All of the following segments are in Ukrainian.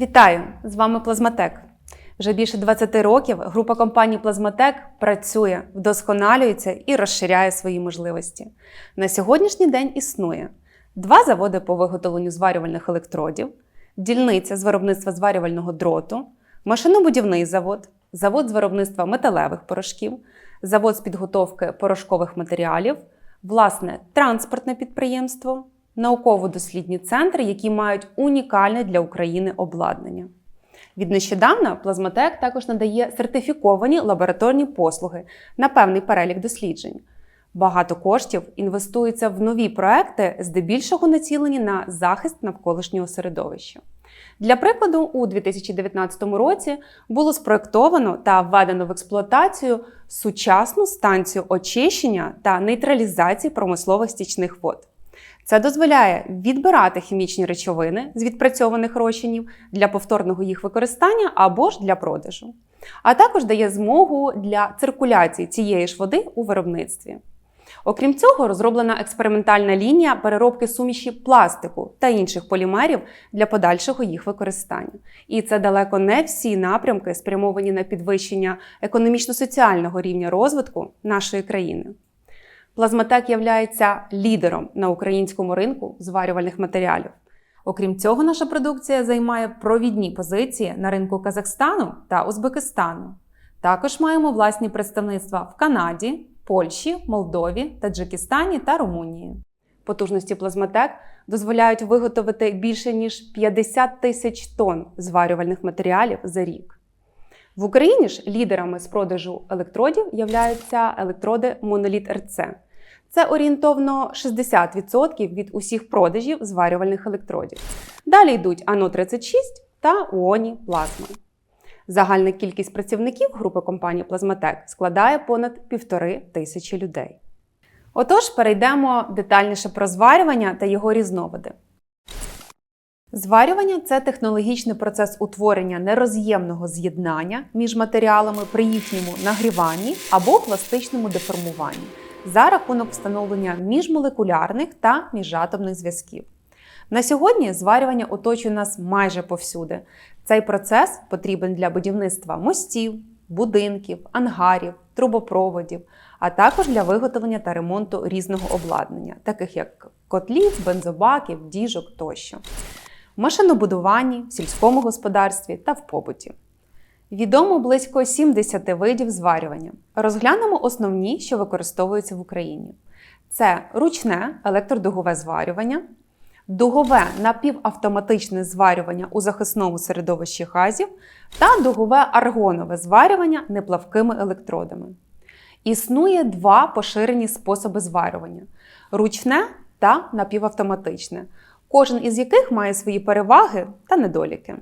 Вітаю! З вами Плазматек. Вже більше 20 років група компаній Плазматек працює, вдосконалюється і розширяє свої можливості. На сьогоднішній день існує два заводи по виготовленню зварювальних електродів, дільниця з виробництва зварювального дроту, машинобудівний завод, завод з виробництва металевих порошків, завод з підготовки порошкових матеріалів, власне транспортне підприємство, науково-дослідні центри, які мають унікальне для України обладнання. Від нещодавна Плазматек також надає сертифіковані лабораторні послуги на певний перелік досліджень. Багато коштів інвестується в нові проекти, здебільшого націлені на захист навколишнього середовища. Для прикладу, у 2019 році було спроектовано та введено в експлуатацію сучасну станцію очищення та нейтралізації промислових стічних вод. Це дозволяє відбирати хімічні речовини з відпрацьованих розчинів для повторного їх використання або ж для продажу, а також дає змогу для циркуляції цієї ж води у виробництві. Окрім цього, розроблена експериментальна лінія переробки суміші пластику та інших полімерів для подальшого їх використання. І це далеко не всі напрямки спрямовані на підвищення економічно-соціального рівня розвитку нашої країни. Плазматек являється лідером на українському ринку зварювальних матеріалів. Окрім цього, наша продукція займає провідні позиції на ринку Казахстану та Узбекистану. Також маємо власні представництва в Канаді, Польщі, Молдові, Таджикистані та Румунії. Потужності плазматек дозволяють виготовити більше ніж 50 тисяч тонн зварювальних матеріалів за рік. В Україні ж лідерами з продажу електродів являються електроди Моноліт РЦ. Це орієнтовно 60% від усіх продажів зварювальних електродів. Далі йдуть АНО-36 та УОНІ Плазма. Загальна кількість працівників групи компанії Плазматек складає понад півтори тисячі людей. Отож, перейдемо детальніше про зварювання та його різновиди. Зварювання це технологічний процес утворення нероз'ємного з'єднання між матеріалами при їхньому нагріванні або пластичному деформуванні за рахунок встановлення міжмолекулярних та міжатомних зв'язків. На сьогодні зварювання оточує нас майже повсюди. Цей процес потрібен для будівництва мостів, будинків, ангарів, трубопроводів, а також для виготовлення та ремонту різного обладнання, таких як котлів, бензобаків, діжок тощо, в машинобудуванні, в сільському господарстві та в побуті. Відомо близько 70 видів зварювання. Розглянемо основні, що використовуються в Україні: це ручне електродугове зварювання, дугове напівавтоматичне зварювання у захисному середовищі газів та дугове аргонове зварювання неплавкими електродами. Існує два поширені способи зварювання: ручне та напівавтоматичне, кожен із яких має свої переваги та недоліки.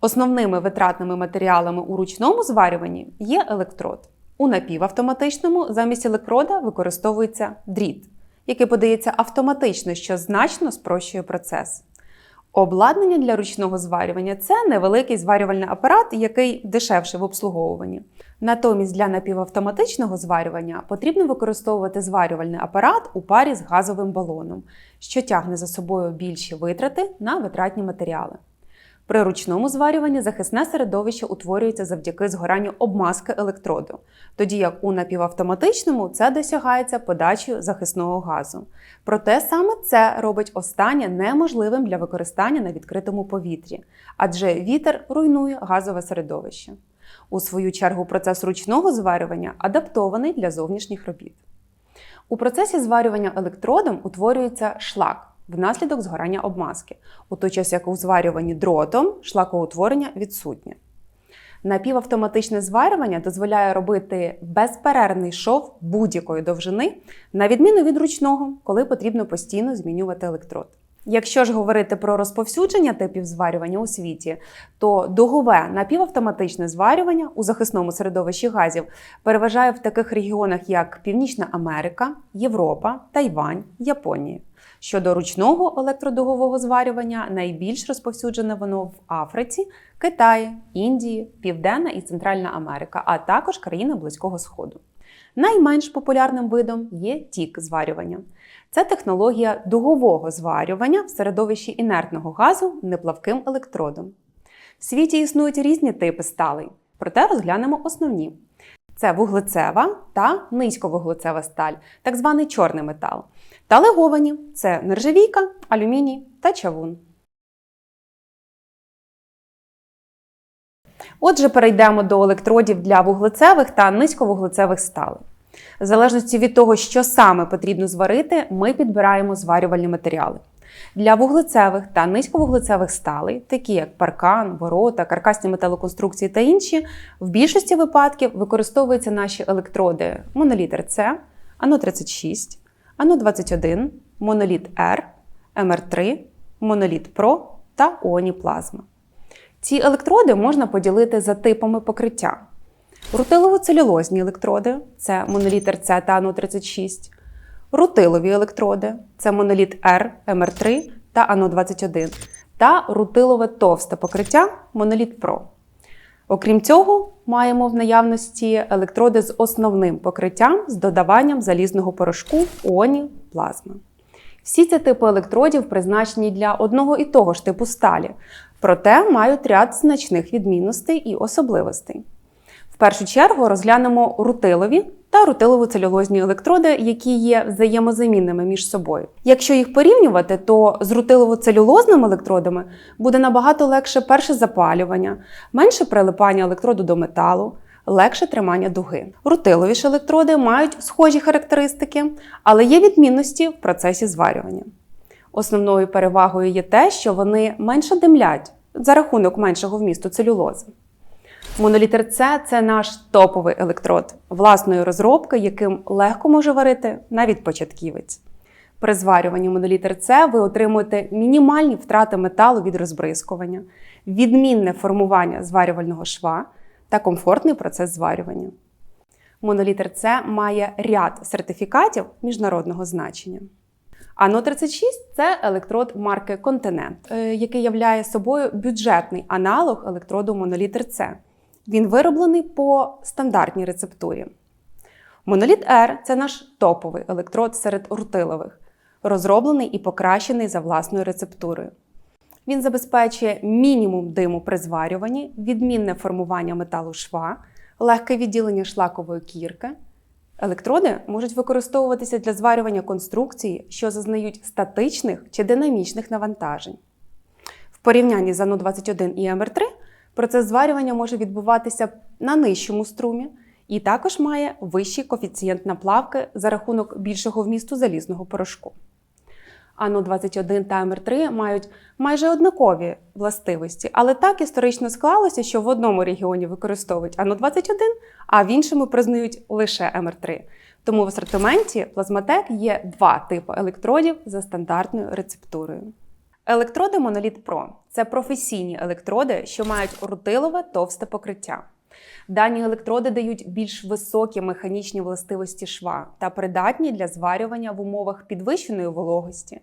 Основними витратними матеріалами у ручному зварюванні є електрод. У напівавтоматичному замість електрода використовується дріт, який подається автоматично, що значно спрощує процес. Обладнання для ручного зварювання це невеликий зварювальний апарат, який дешевше в обслуговуванні. Натомість для напівавтоматичного зварювання потрібно використовувати зварювальний апарат у парі з газовим балоном, що тягне за собою більші витрати на витратні матеріали. При ручному зварюванні захисне середовище утворюється завдяки згоранню обмазки електроду, тоді як у напівавтоматичному це досягається подачею захисного газу. Проте саме це робить останнє неможливим для використання на відкритому повітрі, адже вітер руйнує газове середовище. У свою чергу процес ручного зварювання адаптований для зовнішніх робіт. У процесі зварювання електродом утворюється шлак внаслідок згорання обмазки, у той час як у зварюванні дротом шлакоутворення відсутнє. Напівавтоматичне зварювання дозволяє робити безперервний шов будь-якої довжини, на відміну від ручного, коли потрібно постійно змінювати електрод. Якщо ж говорити про розповсюдження типів зварювання у світі, то дугове напівавтоматичне зварювання у захисному середовищі газів переважає в таких регіонах, як Північна Америка, Європа, Тайвань, Японія. Щодо ручного електродугового зварювання, найбільш розповсюджене воно в Африці, Китаї, Індії, Південна і Центральна Америка, а також країни Близького Сходу. Найменш популярним видом є тік зварювання. Це технологія дугового зварювання в середовищі інертного газу неплавким електродом. В світі існують різні типи сталей, проте розглянемо основні. Це вуглецева та низьковуглецева сталь, так званий чорний метал. Та леговані це нержавійка, алюміній та чавун. Отже, перейдемо до електродів для вуглецевих та низьковуглецевих сталей. В залежності від того, що саме потрібно зварити, ми підбираємо зварювальні матеріали. Для вуглецевих та низьковуглецевих сталей, такі як паркан, ворота, каркасні металоконструкції та інші, в більшості випадків використовуються наші електроди моноліт РЦ, АНО-36, АНО-21, моноліт Р, МР3, моноліт ПРО та ООНІ плазма. Ці електроди можна поділити за типами покриття. Рутилово-целюлозні електроди це моноліт РЦ та АНО-36, рутилові електроди це моноліт Р, МР3 та АНО-21 та рутилове товсте покриття моноліт ПРО. Окрім цього, маємо в наявності електроди з основним покриттям з додаванням залізного порошку ООНі плазми. Всі ці типи електродів призначені для одного і того ж типу сталі, проте мають ряд значних відмінностей і особливостей. Першу чергу розглянемо рутилові та рутилово-целюлозні електроди, які є взаємозамінними між собою. Якщо їх порівнювати, то з рутилово-целюлозними електродами буде набагато легше перше запалювання, менше прилипання електроду до металу, легше тримання дуги. Рутилові ж електроди мають схожі характеристики, але є відмінності в процесі зварювання. Основною перевагою є те, що вони менше димлять за рахунок меншого вмісту целюлози. Моноліт РЦ – це наш топовий електрод власної розробки, яким легко може варити навіть початківець. При зварюванні моноліт РЦ ви отримуєте мінімальні втрати металу від розбризкування, відмінне формування зварювального шва та комфортний процес зварювання. Моноліт РЦ має ряд сертифікатів міжнародного значення. ано 36 це електрод марки Континент, е, який являє собою бюджетний аналог електроду моноліт РЦ. Він вироблений по стандартній рецептурі. Моноліт R це наш топовий електрод серед рутилових, розроблений і покращений за власною рецептурою. Він забезпечує мінімум диму при зварюванні, відмінне формування металу шва, легке відділення шлакової кірки. Електроди можуть використовуватися для зварювання конструкції, що зазнають статичних чи динамічних навантажень. В порівнянні з ано 21 і МР3 процес зварювання може відбуватися на нижчому струмі і також має вищий коефіцієнт наплавки за рахунок більшого вмісту залізного порошку. ано 21 та МР3 мають майже однакові властивості, але так історично склалося, що в одному регіоні використовують ано 21 а в іншому признають лише МР3. Тому в асортименті плазматек є два типи електродів за стандартною рецептурою. Електроди Monolith Pro – це професійні електроди, що мають рутилове товсте покриття. Дані електроди дають більш високі механічні властивості шва та придатні для зварювання в умовах підвищеної вологості.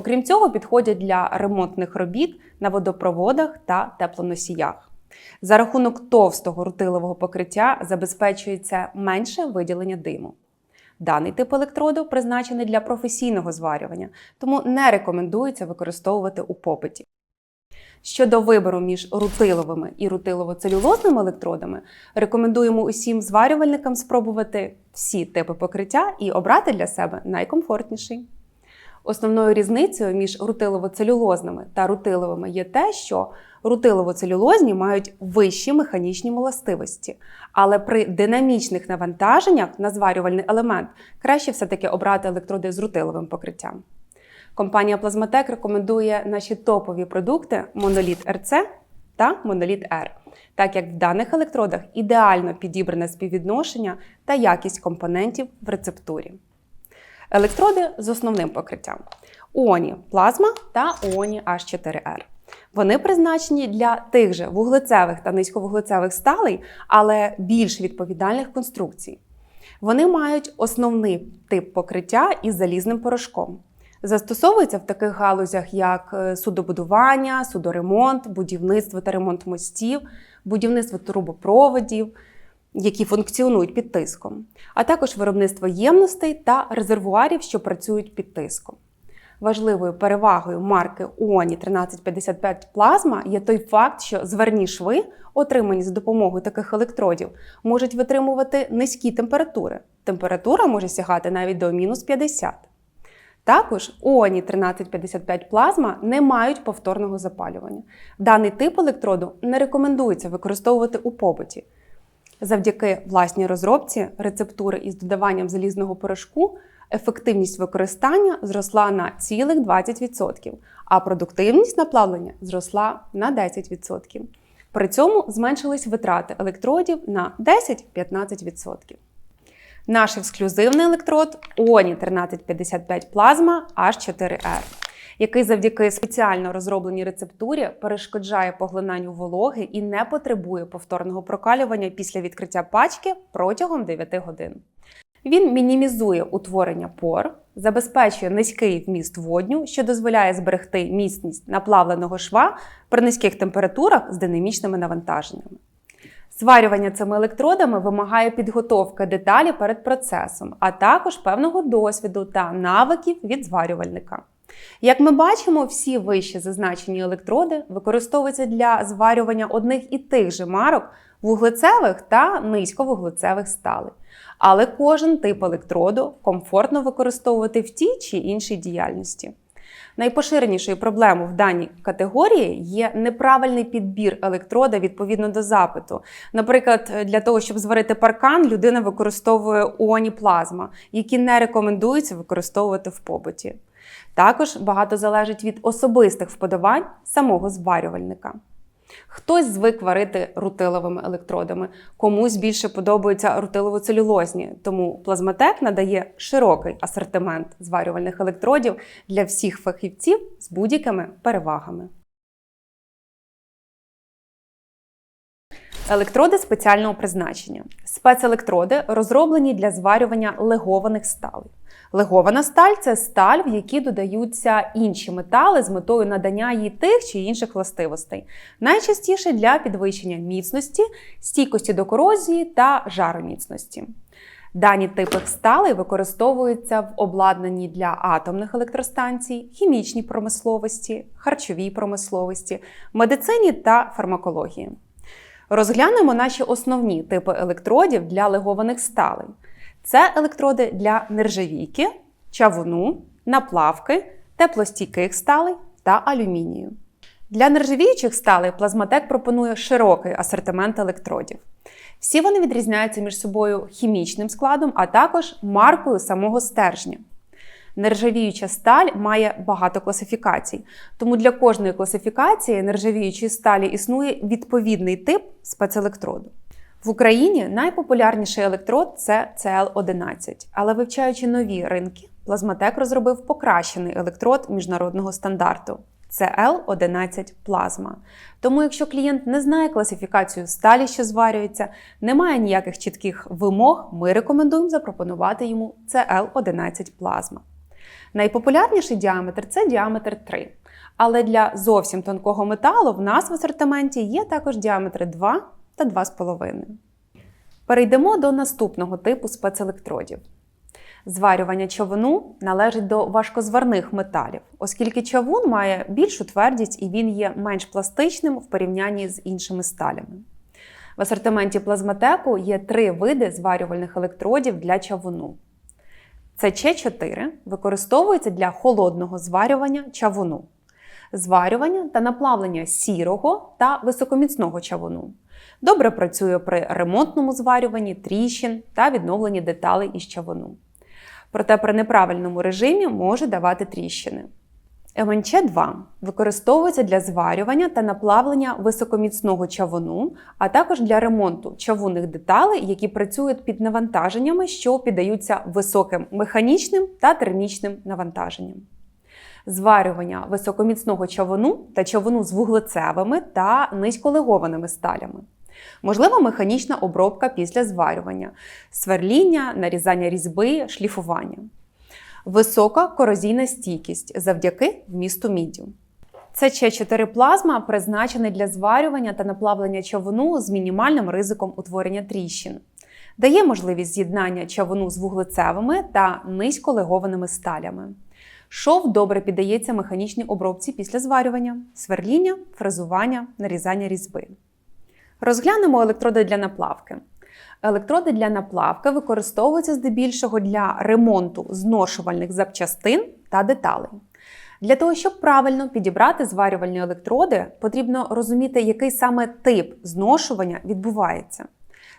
Окрім цього, підходять для ремонтних робіт на водопроводах та теплоносіях. За рахунок товстого рутилового покриття забезпечується менше виділення диму. Даний тип електроду призначений для професійного зварювання, тому не рекомендується використовувати у попиті. Щодо вибору між рутиловими і рутилово-целюлозними електродами, рекомендуємо усім зварювальникам спробувати всі типи покриття і обрати для себе найкомфортніший. Основною різницею між рутилово-целюлозними та рутиловими є те, що рутилово-целюлозні мають вищі механічні властивості, але при динамічних навантаженнях на зварювальний елемент краще все-таки обрати електроди з рутиловим покриттям. Компанія Плазматек рекомендує наші топові продукти Моноліт РЦ та Моноліт R, так як в даних електродах ідеально підібране співвідношення та якість компонентів в рецептурі. Електроди з основним покриттям: Оні плазма та Оні H4R. Вони призначені для тих же вуглецевих та низьковуглецевих сталей, але більш відповідальних конструкцій. Вони мають основний тип покриття із залізним порошком. Застосовуються в таких галузях, як е, судобудування, судоремонт, будівництво та ремонт мостів, будівництво трубопроводів, які функціонують під тиском, а також виробництво ємностей та резервуарів, що працюють під тиском. Важливою перевагою марки ООНі 1355 плазма є той факт, що зверні шви, отримані за допомогою таких електродів, можуть витримувати низькі температури. Температура може сягати навіть до мінус 50. Також ООНі 1355 плазма не мають повторного запалювання. Даний тип електроду не рекомендується використовувати у побуті. Завдяки власній розробці рецептури із додаванням залізного порошку ефективність використання зросла на цілих 20%, а продуктивність наплавлення зросла на 10%. При цьому зменшились витрати електродів на 10-15%. Наш ексклюзивний електрод ОНІ 1355 плазма H4R, який завдяки спеціально розробленій рецептурі перешкоджає поглинанню вологи і не потребує повторного прокалювання після відкриття пачки протягом 9 годин. Він мінімізує утворення пор, забезпечує низький вміст водню, що дозволяє зберегти міцність наплавленого шва при низьких температурах з динамічними навантаженнями. Зварювання цими електродами вимагає підготовки деталі перед процесом, а також певного досвіду та навиків від зварювальника. Як ми бачимо, всі вище зазначені електроди використовуються для зварювання одних і тих же марок вуглецевих та низьковуглецевих сталей. Але кожен тип електроду комфортно використовувати в тій чи іншій діяльності. Найпоширенішою проблемою в даній категорії є неправильний підбір електрода відповідно до запиту. Наприклад, для того, щоб зварити паркан, людина використовує оні плазма, які не рекомендується використовувати в побуті. Також багато залежить від особистих вподобань самого зварювальника. Хтось звик варити рутиловими електродами, комусь більше подобаються рутилово-целюлозні, тому плазматек надає широкий асортимент зварювальних електродів для всіх фахівців з будь-якими перевагами. Електроди спеціального призначення. Спецелектроди розроблені для зварювання легованих сталей. Легована сталь це сталь, в якій додаються інші метали з метою надання їй тих чи інших властивостей, найчастіше для підвищення міцності, стійкості до корозії та жароміцності. Дані типи сталей використовуються в обладнанні для атомних електростанцій, хімічній промисловості, харчовій промисловості, медицині та фармакології. Розглянемо наші основні типи електродів для легованих сталей. Це електроди для нержавійки, чавуну, наплавки, теплостійких сталей та алюмінію. Для нержавіючих сталей плазматек пропонує широкий асортимент електродів. Всі вони відрізняються між собою хімічним складом, а також маркою самого стержня. Нержавіюча сталь має багато класифікацій, тому для кожної класифікації нержавіючої сталі існує відповідний тип спецелектроду. В Україні найпопулярніший електрод це CL11, але вивчаючи нові ринки, Плазматек розробив покращений електрод міжнародного стандарту CL11 плазма. Тому, якщо клієнт не знає класифікацію сталі, що зварюється, не має ніяких чітких вимог, ми рекомендуємо запропонувати йому CL11 плазма. Найпопулярніший діаметр це діаметр 3. Але для зовсім тонкого металу в нас в асортименті є також діаметри 2 та 2,5. Перейдемо до наступного типу спецелектродів. Зварювання човуну належить до важкозварних металів, оскільки човун має більшу твердість і він є менш пластичним в порівнянні з іншими сталями. В асортименті плазматеку є три види зварювальних електродів для чавуну. Це Ч4 використовується для холодного зварювання чавуну, зварювання та наплавлення сірого та високоміцного чавуну. Добре працює при ремонтному зварюванні тріщин та відновленні деталей із чавуну. Проте при неправильному режимі може давати тріщини. МНЧ-2 використовується для зварювання та наплавлення високоміцного чавуну, а також для ремонту чавунних деталей, які працюють під навантаженнями, що піддаються високим механічним та термічним навантаженням. Зварювання високоміцного чавуну та чавуну з вуглецевими та низьколегованими сталями. Можлива механічна обробка після зварювання, сверління, нарізання різьби, шліфування. Висока корозійна стійкість завдяки вмісту міддю. Це Ч4 плазма призначений для зварювання та наплавлення човуну з мінімальним ризиком утворення тріщин. Дає можливість з'єднання човуну з вуглецевими та низьколегованими сталями. Шов добре піддається механічній обробці після зварювання, сверління, фрезування, нарізання різьби. Розглянемо електроди для наплавки. Електроди для наплавки використовуються здебільшого для ремонту зношувальних запчастин та деталей. Для того, щоб правильно підібрати зварювальні електроди, потрібно розуміти, який саме тип зношування відбувається.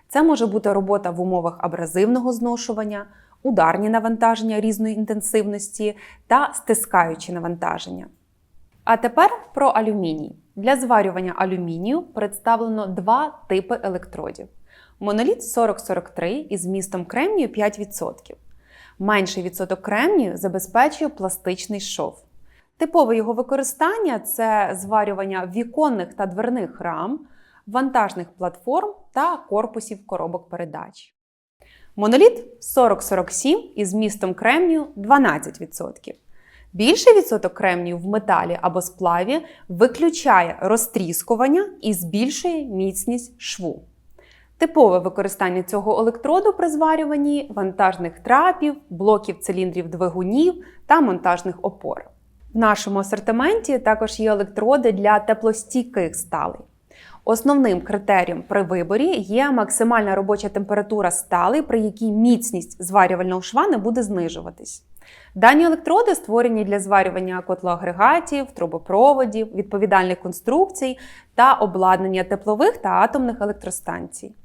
Це може бути робота в умовах абразивного зношування, ударні навантаження різної інтенсивності та стискаючі навантаження. А тепер про алюміній. Для зварювання алюмінію представлено два типи електродів: моноліт 4043 із вмістом кремнію 5%. Менший відсоток кремнію забезпечує пластичний шов. Типове його використання це зварювання віконних та дверних рам, вантажних платформ та корпусів коробок передач. Моноліт 4047 із вмістом кремнію 12%. Більший відсоток кремнію в металі або сплаві виключає розтріскування і збільшує міцність шву. Типове використання цього електроду при зварюванні вантажних трапів, блоків циліндрів двигунів та монтажних опор. В нашому асортименті також є електроди для теплостійких сталей. Основним критерієм при виборі є максимальна робоча температура сталей, при якій міцність зварювального шва не буде знижуватись. Дані електроди створені для зварювання котлоагрегатів, трубопроводів, відповідальних конструкцій та обладнання теплових та атомних електростанцій.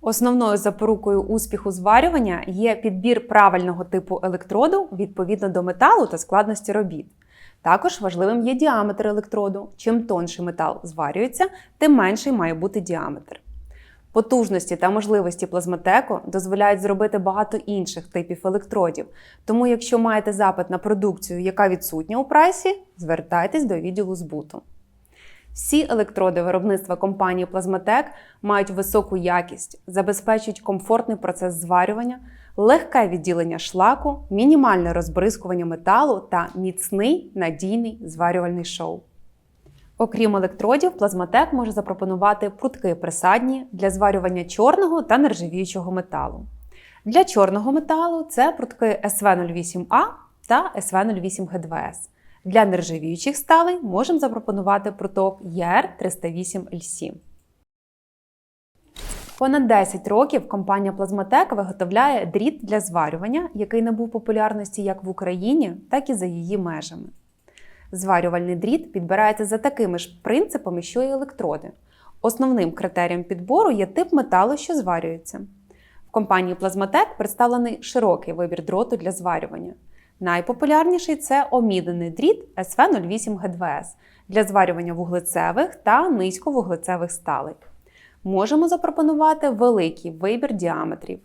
Основною запорукою успіху зварювання є підбір правильного типу електроду відповідно до металу та складності робіт. Також важливим є діаметр електроду. Чим тонший метал зварюється, тим менший має бути діаметр. Потужності та можливості плазматеку дозволяють зробити багато інших типів електродів. Тому, якщо маєте запит на продукцію, яка відсутня у прайсі, звертайтесь до відділу збуту. Всі електроди виробництва компанії Плазматек мають високу якість, забезпечують комфортний процес зварювання, легке відділення шлаку, мінімальне розбризкування металу та міцний надійний зварювальний шоу. Окрім електродів, Плазматек може запропонувати прутки присадні для зварювання чорного та нержавіючого металу. Для чорного металу це прутки СВ08А та СВ08ГДВС. Для нержавіючих сталей можемо запропонувати пруток ER308L7. Понад 10 років компанія Плазматек виготовляє дріт для зварювання, який набув популярності як в Україні, так і за її межами. Зварювальний дріт підбирається за такими ж принципами, що й електроди. Основним критерієм підбору є тип металу, що зварюється. В компанії Плазматек представлений широкий вибір дроту для зварювання. Найпопулярніший це омідений дріт СВ08 ГДВС для зварювання вуглецевих та низьковуглецевих сталей. Можемо запропонувати великий вибір діаметрів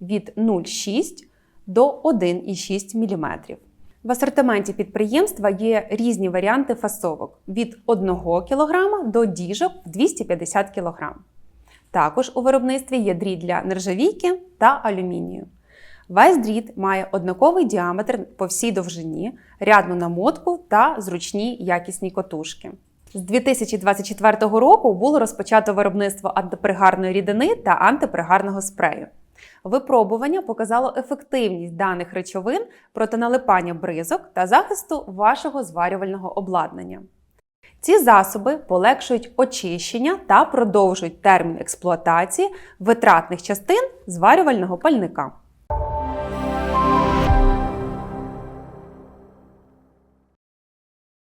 від 0,6 до 1,6 мм. В асортименті підприємства є різні варіанти фасовок від 1 кг до діжок в 250 кг. Також у виробництві є дріт для нержавійки та алюмінію. Весь дріт має однаковий діаметр по всій довжині, рядну намотку та зручні якісні котушки. З 2024 року було розпочато виробництво антипригарної рідини та антипригарного спрею. Випробування показало ефективність даних речовин проти налипання бризок та захисту вашого зварювального обладнання. Ці засоби полегшують очищення та продовжують термін експлуатації витратних частин зварювального пальника.